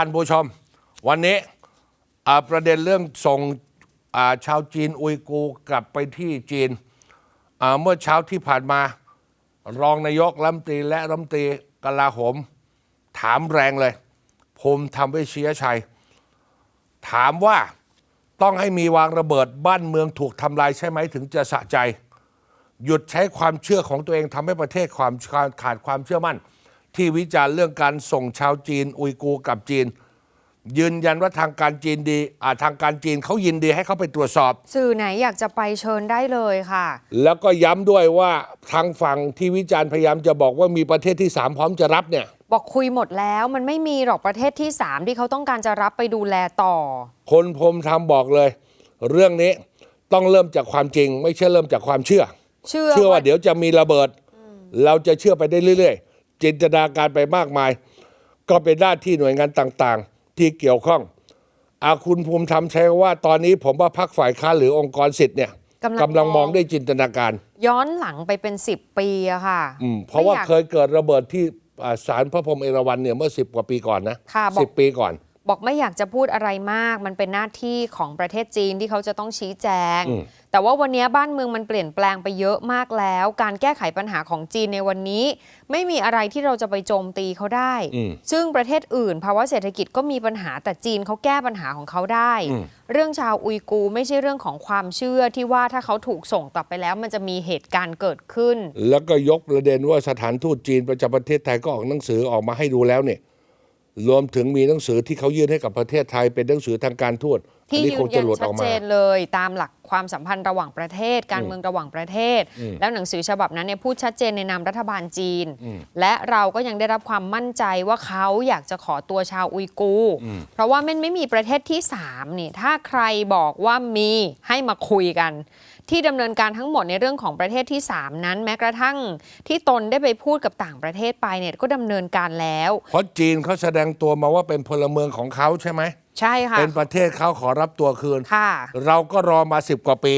ท่านผู้ชม วันนี้ประเด็นเรื่องส่งชาวจีนอุยกูกลับไปที่จีน เมื่อเช้าที่ผ่านมา รองนายกรัฐมนตรีและรัฐมนตรีกลาโหม ถามแรงเลยภูมิธรรมเวชยชัย ถามว่าต้องให้มีวางระเบิดบ้านเมืองถูกทำลายใช่ไหมถึงจะสะใจ หยุดใช้ความเชื่อของตัวเองทำให้ประเทศความขาดความเชื่อมั่น ที่วิจารณ์เรื่องการส่งชาวจีน อุยกูร์กลับจีน ยืนยันว่าทางการจีนดีอ่าทางการจีนเขายินดีให้เขาไปตรวจสอบ สื่อไหนอยากจะไปเชิญได้เลยค่ะ แล้วก็ย้ำด้วยว่าทางฝั่งที่วิจารณ์พยายามจะบอกว่ามีประเทศที่สามพร้อมจะรับเนี่ย บอกคุยหมดแล้วมันไม่มีหรอกประเทศที่ 3 ที่เขาต้องการจะรับไปดูแลต่อ คนพรมทำบอกเลย เรื่องนี้ต้องเริ่มจากความจริง ไม่ใช่เริ่มจากความเชื่อ เชื่อเชื่อว่าเดี๋ยวจะมีระเบิด เราจะเชื่อไปได้เรื่อยๆ จินตนาการไปมากมาย ก็เป็นหน้าที่หน่วยงานต่างๆ ที่เกี่ยวข้องอาคุณภูมิธรรมใช้ว่าตอนนี้ผมว่าพักฝ่ายค้านหรือองค์กรสิทธิ์เนี่ยกำลังกำลังมองด้วยจินตนาการ ย้อนหลังไปเป็น 10 ปีอะค่ะอืมเพราะว่าไม่อยกเคยเกิดระเบิดที่อ่าศาลพระพรหมเอราวัณเนี่ยเมื่อสิบกว่าปีก่อนนะค่ะบอกสิบปีก่อน บอกไม่อยากจะพูดอะไรมาก มันเป็นหน้าที่ของประเทศจีนที่เขาจะต้องชี้แจงอืมแต่ว่าวันนี้บ้านเมืองมันเปลี่ยนแปลงไปเยอะมากแล้ว การแก้ไขปัญหาของจีนในวันนี้ ไม่มีอะไรที่เราจะไปโจมตีเขาได้อืมซึ่งประเทศอื่น ภาวะเศรษฐกิจก็มีปัญหาแต่จีนเขาแก้ปัญหาของเขาได้อืมเรื่องชาวอุยกูร์ไม่ใช่เรื่องของความเชื่อที่ว่าถ้าเขาถูกส่งกลับไปแล้ว มันจะมีเหตุการณ์เกิดขึ้น แล้วก็ยกประเด็นว่าสถานทูตจีนประจำประเทศไทยก็ออกหนังสือออกมาให้ดูแล้วเนี่ย รวมถึงมีหนังสือที่เขายื่นให้กับประเทศไทยเป็นหนังสือทางการทูตอัที่นี้ยืคงนจะยันหลุดอชัอดกเจมานเลยตามหลักความสัมพันธ์ระหว่างประเทศ การเมืองระหว่างประเทศ แล้วหนังสือฉบับนั้นเนี่ยพูดชัดเจนในนามรัฐบาลจีน และเราก็ยังได้รับความมั่นใจว่าเขาอยากจะขอตัวชาวอุยกูร์เพราะว่ามันไม่มีประเทศที่3นี่ถ้าใครบอกว่ามีให้มาคุยกัน ที่ดำเนินการทั้งหมดในเรื่องของประเทศที่ 3 นั้น แม้กระทั่งที่ตนได้ไปพูดกับต่างประเทศไปเนี่ยก็ดำเนินการแล้ว เพราะจีนเขาแสดงตัวมาว่าเป็นพลเมืองของเขาใช่ไหมใช่ค่ะเป็นประเทศเขาขอรับตัวคืนค่ะเราก็รอมาสิบกว่าปี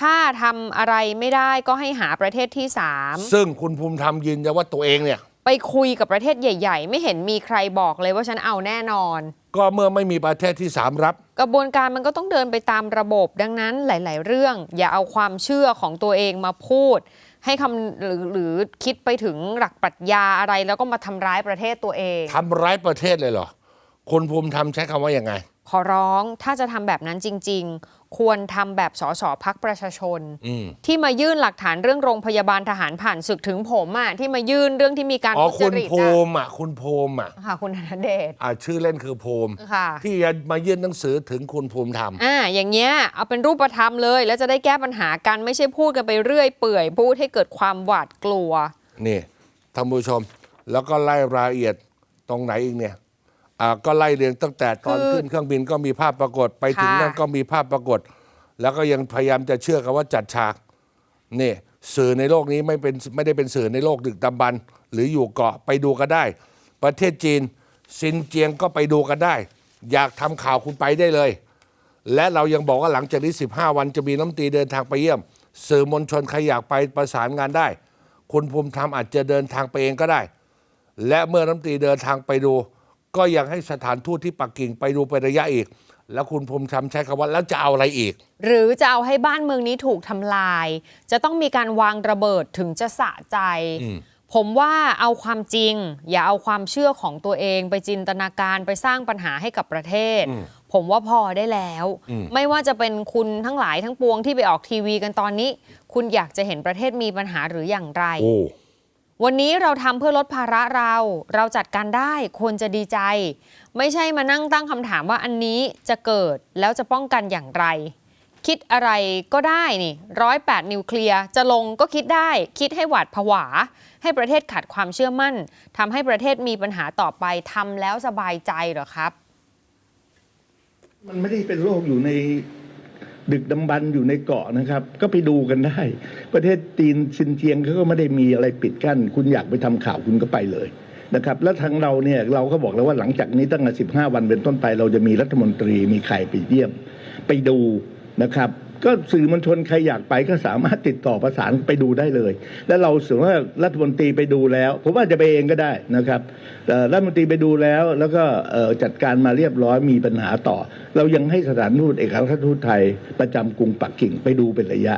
ถ้าทำอะไรไม่ได้ก็ให้หาประเทศที่ซึ่งคุณภูมิธรรมยืนยันว่าตัวเองเนี่ย3ไปคุยกับประเทศใหญ่ ๆ ไม่เห็นมีใครบอกเลยว่าฉันเอาแน่นอน ก็เมื่อไม่มีประเทศที่สามรับ กระบวนการมันก็ต้องเดินไปตามระบบ ดังนั้นหลาย ๆ เรื่อง อย่าเอาความเชื่อของตัวเองมาพูด ให้คำหรือหรือคิดไปถึงหลักปรัชญาอะไรแล้วก็มาทำร้ายประเทศตัวเอง ทำร้ายประเทศเลยเหรอคุณภูมิธรรมใช้คำว่าอย่างไง ขอร้องถ้าจะทำแบบนั้นจริง ๆ ควรทำแบบสสพักประชาชน อืม ที่มายื่นหลักฐานเรื่องโรงพยาบาลทหารผ่านศึกถึงผมอะที่มายื่นเรื่องที่มีการอ๋อ ทุจคุณริตภูอะมิอะ คุณภูมิอะค่ะ คุณธนเดชอ่าชื่อเล่นคือภูมิ ค่ะ ที่จะมายื่นหนังสือถึงคุณภูมิธรรม อ่า อย่างเงี้ย เอาเป็นรูปธรรมเลย แล้วจะได้แก้ปัญหากัน ไม่ใช่พูดกันไปเรื่อยเปื่อย พูดให้เกิดความหวาดกลัว นี่ท่านผู้ชม แล้วก็ไล่รายละเอียดตรงไหนอีกเนี่ย อ่าก็ไล่เรียงตั้งแต่ตอนคือขึ้นเครื่องบินก็มีภาพปรากฏ ไปถึงค่ะ นั่นก็มีภาพปรากฏ แล้วก็ยังพยายามจะเชื่อกันว่าจัดฉากนี่สื่อในโลกนี้ไม่เป็นไม่ได้เป็นสื่อในโลกดึกดำบรรพ์หรืออยู่เกาะไปดูก็ได้ ประเทศจีนซินเจียงก็ไปดูกันได้ อยากทำข่าวคุณไปได้เลย และเรายังบอกว่าหลังจากนี้ 15 วันจะมีน้ำตรีเดินทางไปเยี่ยม สื่อมวลชนใครอยากไปประสานงานได้ คุณภูมิธรรมอาจจะเดินทางไปเองก็ได้ และเมื่อน้ำตรีเดินทางไปดู ก็ยังให้สถานทูตที่ปักกิ่งไปดูเป็นระยะอีก แล้วคุณภูมิธรรมใช้คำว่าแล้วจะเอาอะไรอีก หรือจะเอาให้บ้านเมืองนี้ถูกทำลาย จะต้องมีการวางระเบิดถึงจะสะใจผมว่าเอาความจริง อย่าเอาความเชื่อของตัวเองไปจินตนาการไปสร้างปัญหาให้กับประเทศ ผมว่าพอได้แล้ว ไม่ว่าจะเป็นคุณทั้งหลายทั้งปวงที่ไปออกทีวีกันตอนนี้ คุณอยากจะเห็นประเทศมีปัญหาหรืออย่างไร โอ้ วันนี้เราทำเพื่อลดภาระเรา เราจัดการได้ควรจะดีใจ ไม่ใช่มานั่งตั้งคำถามว่าอันนี้จะเกิดแล้วจะป้องกันอย่างไร คิดอะไรก็ได้นี่ร้อยแปดนิวเคลียร์จะลงก็คิดได้ คิดให้หวาดผวา ให้ประเทศขาดความเชื่อมั่นทำให้ประเทศมีปัญหาต่อไปทำแล้วสบายใจเหรอครับ มันไม่ได้เป็นโรคอยู่ใน ดึกดำบันอยู่ในเกาะนะครับ ก็ไปดูกันได้ ประเทศจีนซินเจียงเขาก็ไม่ได้มีอะไรปิดกั้น คุณอยากไปทำข่าวคุณก็ไปเลยนะครับ แล้วทางเราเนี่ยเราก็บอกแล้วว่าหลังจากนี้ตั้งแต่สิบห้าวันเป็นต้นไป เราจะมีรัฐมนตรีมีใครไปเยี่ยม ไปดูนะครับ ก็สื่อมวลชนใครอยากไปก็สามารถติดต่อประสานไปดูได้เลย แล้วเราสมมติว่ารัฐมนตรีไปดูแล้ว ผมว่าจะไปเองก็ได้นะครับรัฐมนตรีไปดูแล้ว แล้วก็จัดการมาเรียบร้อยมีปัญหาต่อ เรายังให้สถานทูตเอกอัครทูตไทยประจำกรุงปักกิ่งไปดูเป็นระยะ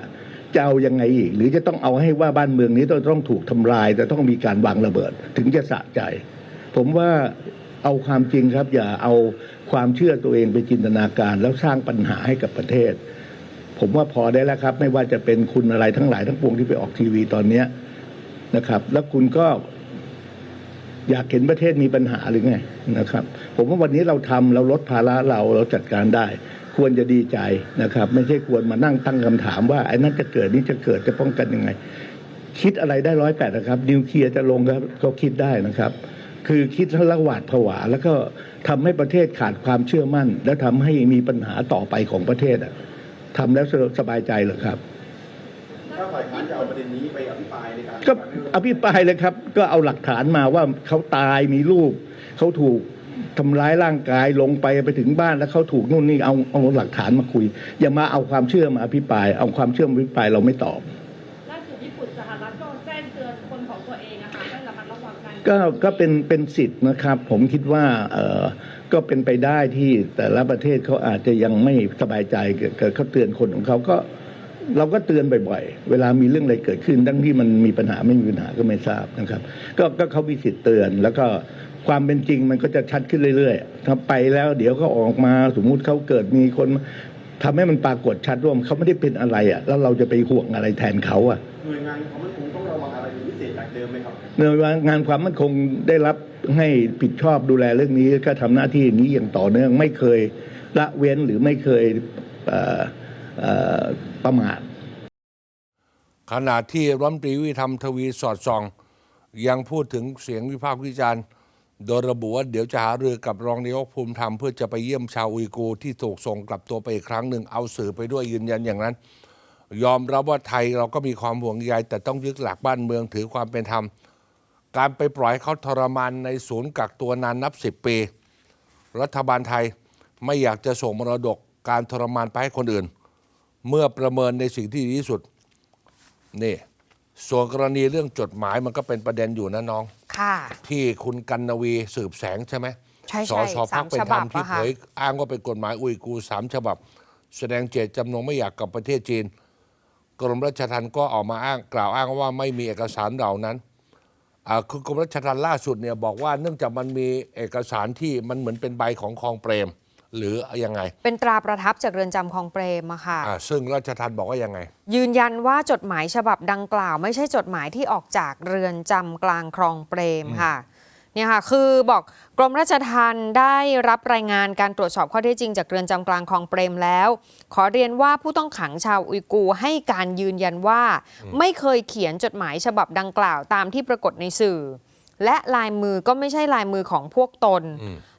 จะเอายังไงอีก หรือจะต้องเอาให้ว่าบ้านเมืองนี้ต้องต้องถูกทำลายจะต้องมีการวางระเบิด ถึงจะสะใจ ผมว่าเอาความจริงครับ อย่าเอาความเชื่อตัวเองไปจินตนาการ แล้วสร้างปัญหาให้กับประเทศ ผมว่าพอได้แล้วครับ ไม่ว่าจะเป็นคุณอะไรทั้งหลายทั้งปวงที่ไปออกทีวีตอนเนี้ยนะครับ แล้วคุณก็อยากเห็นประเทศมีปัญหาหรือไงนะครับ ผมว่าวันนี้เราทำเราลดภาระเราเราจัดการได้ ควรจะดีใจนะครับ ไม่ใช่ควรมานั่งตั้งคำถามว่าไอ้นั่นจะเกิดนี่จะเกิดจะป้องกันยังไง คิดอะไรได้ร้อยแปดนะครับ นิวเคลียร์จะลงครับก็คิดได้นะครับ คือคิดทั้งละหวาดผวา แล้วก็ทำให้ประเทศขาดความเชื่อมั่น และทำให้มีปัญหาต่อไปของประเทศอะ ทำแล้วสบายใจเหรอครับถ้าฝ่ายค้านจะเอาประเด็นนี้ไปอภิปรายในการก็อภิปรายเลยครับ ก็เอาหลักฐานมาว่าเขาตายมีลูกเขาถูกทำร้ายร่างกายลงไปไปถึงบ้านแล้วเขาถูกนู่นนี่เอาเอาหลักฐานมาคุย อย่ามาเอาความเชื่อมาอภิปราย เอาความเชื่อมาอภิปรายเราไม่ตอบล่าสุดญี่ปุ่นสหรัฐก็แจ้งเตือนคนของตัวเองอะค่ะให้ระมัดระวังกันก็ก็เป็นเป็นสิทธิ์นะครับ ผมคิดว่าเออ ก็เป็นไปได้ที่แต่ละประเทศเขาอาจจะยังไม่สบายใจเกิดเกิดเขาเตือนคนของเขาก็ เราก็เตือนบ่อยๆ เวลามีเรื่องอะไรเกิดขึ้นทั้งที่มันมีปัญหาไม่มีปัญหาก็ไม่ทราบนะครับ ก็ก็เขามีสิทธิ์เตือนแล้วก็ความเป็นจริงมันก็จะชัดขึ้นเรื่อยๆ ถ้าไปแล้วเดี๋ยวเขาออกมาสมมุติเขาเกิดมีคนทำให้มันปรากฏชัดว่าเขาไม่ได้เป็นอะไรอะ แล้วเราจะไปห่วงอะไรแทนเขาอะหน่วยงานความมั่นคงต้องระวังอะไรเป็นพิเศษจากเดิมไหมครับหน่วยงานความมั่นคงได้รับ ให้ผิดชอบดูแลเรื่องนี้ก็ทำหน้าที่อย่างนี้อย่างต่อเนื่อง ไม่เคยละเว้นหรือไม่เคยเเประมาทขณะที่รัฐมนตรีวิธรรมทวีสอดส่อง ยังพูดถึงเสียงวิพากษ์วิจารณ์โดยระบุว่าเดี๋ยวจะหารือกับรองนายกภูมิธรรมเพื่อจะไปเยี่ยมชาวอุยกูร์ที่ถูกส่งกลับตัวไปอีกครั้งหนึ่งเอาสื่อไปด้วยยืนยันอย่างนั้น ยอมรับว่าไทยเราก็มีความห่วงใยแต่ต้องยึดหลักบ้านเมืองถือความเป็นธรรม การไปปล่อยให้เขาทรมานในศูนย์กักตัวนานนับสิบปี รัฐบาลไทยไม่อยากจะส่งมรดกการทรมานไปให้คนอื่น เมื่อประเมินในสิ่งที่ดีที่สุดนี่ส่วนกรณีเรื่องจดหมายมันก็เป็นประเด็นอยู่นะน้อง ค่ะ ที่คุณกันนวีสืบแสงใช่ไหมใช่สใช่ชพักเป็นสามฉธรบัรบมที่อะเผค่ะยอ้างว่าเป็นกฎหมายอุยกูร์สามฉบับ แสดงเจตจำนงไม่อยากกลับประเทศจีน กรมราชทัณฑ์ก็ออกมาอ้างกล่าวอ้างว่าไม่มีเอกสารเหล่านั้นอ่า คือกรมราชทัณฑ์ล่าสุดเนี่ยบอกว่าเนื่องจากมันมีเอกสารที่มันเหมือนเป็นใบของคลองเปรม หรือยังไง เป็นตราประทับจากเรือนจำคลองเปรมอะค่ะ อ่าซึ่งราชทัณฑ์บอกว่ายังไง ยืนยันว่าจดหมายฉบับดังกล่าว ไม่ใช่จดหมายที่ออกจากเรือนจำกลางคลองเปรมค่ะ เนี่ยค่ะ คือบอกกรมราชทัณฑ์ได้รับรายงานการตรวจสอบข้อเท็จจริงจากเรือนจำกลางคลองเปรมแล้ว ขอเรียนว่าผู้ต้องขังชาวอุยกูร์ให้การยืนยันว่า ไม่เคยเขียนจดหมายฉบับดังกล่าวตามที่ปรากฏในสื่อ และลายมือก็ไม่ใช่ลายมือของพวกตน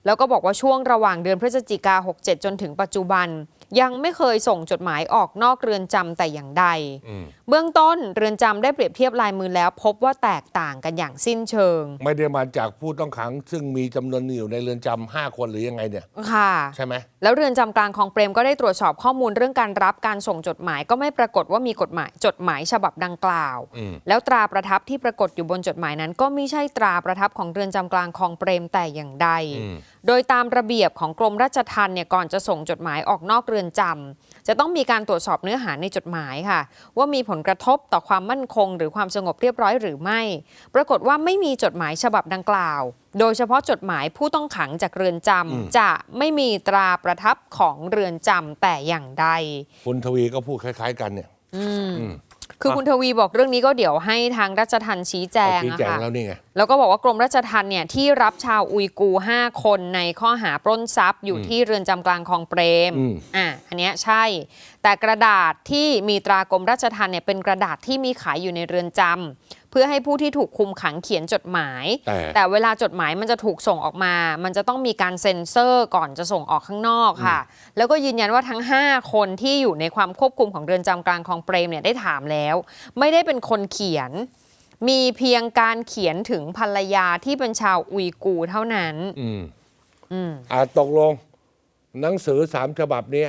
แล้วก็บอกว่าช่วงระหว่างเดือนพฤศจิกา 67 จนถึงปัจจุบัน ยังไม่เคยส่งจดหมายออกนอกเรือนจำแต่อย่างใด เบื้องต้นเรือนจำได้เปรียบเทียบลายมือแล้ว พบว่าแตกต่างกันอย่างสิ้นเชิง ไม่ได้มาจากผู้ต้องขัง ซึ่งมีจำนวนอยู่ในเรือนจำห้าคนหรือยังไงเนี่ย ค่ะ ใช่ไหม แล้วเรือนจำกลางคลองเปรมก็ได้ตรวจสอบข้อมูลเรื่องการรับการส่งจดหมายก็ไม่ปรากฏว่ามีกฎหมายจดหมายฉบับดังกล่าวอืมแล้วตราประทับที่ปรากฏอยู่บนจดหมายนั้น ก็ไม่ใช่ตราประทับของเรือนจำกลางคลองเปรมแต่อย่างใด โดยตามระเบียบของกรมราชทัณฑ์เนี่ยก่อนจะส่งจดหมายออกนอกเรือนจำจะต้องมีการตรวจสอบเนื้อหาในจดหมายค่ะ ว่ามีผลกระทบต่อความมั่นคง หรือความสงบเรียบร้อยหรือไม่ ปรากฏว่าไม่มีจดหมายฉบับดังกล่าว โดยเฉพาะจดหมายผู้ต้องขังจากเรือนจำจะไม่มีตราประทับของเรือนจำแต่อย่างใดคุณทวีก็พูดคล้าย ๆ กันเนี่ย คือคุณทวีบอกเรื่องนี้ก็เดี๋ยวให้ทางราชทัณฑ์ชี้แจงชี้อะแจงค่ะแล้วนี่ไงแล้วก็บอกว่ากรมราชทัณฑ์เนี่ยที่รับชาวอุยกูร์5คนในข้อหาปล้นทรัพย์ อยู่ที่เรือนจำกลางคลองเปรมอืมอะอันเนี้ยใช่ แต่กระดาษที่มีตรากรมราชทัณฑ์เนี่ยเป็นกระดาษที่มีขายอยู่ในเรือนจำ เพื่อให้ผู้ที่ถูกคุมขังเขียนจดหมายแต่แต่เวลาจดหมายมันจะถูกส่งออกมา มันจะต้องมีการเซ็นเซอร์ก่อนจะส่งออกข้างนอกค่ะ แล้วก็ยืนยันว่าทั้ง 5 คนที่อยู่ในความควบคุมของเรือนจำกลางคลองเปรมเนี่ยได้ถามแล้ว ไม่ได้เป็นคนเขียน มีเพียงการเขียนถึงภรรยาที่เป็นชาวอุยกูร์เท่านั้น อืมอืมอ่าตกลง หนังสือสามฉบับเนี้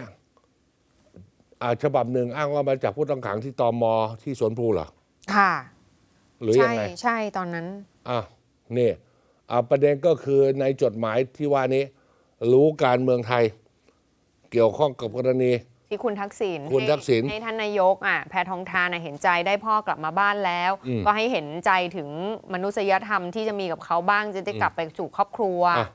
อ่าฉบับหนึ่งอ้างว่ามาจากผู้ต้องขังที่ตอมอที่สวนภูเหรอค่ะ หรือยัใช่งไงใช่ตอนนั้น อะนี่อ่าประเด็นก็คือในจดหมายที่ว่านี้ รู้การเมืองไทย เกี่ยวข้องกับกรณี ที่คุณทักษิณคุณให้ทักษิณให้ท่านนายกอะแพทองทานน่ะเห็นใจได้พ่อกลับมาบ้านแล้ว อืมก็ให้เห็นใจถึงมนุษยธรรมที่จะมีกับเขาบ้างจะได้กลับไปสู่ครอบครัว อะ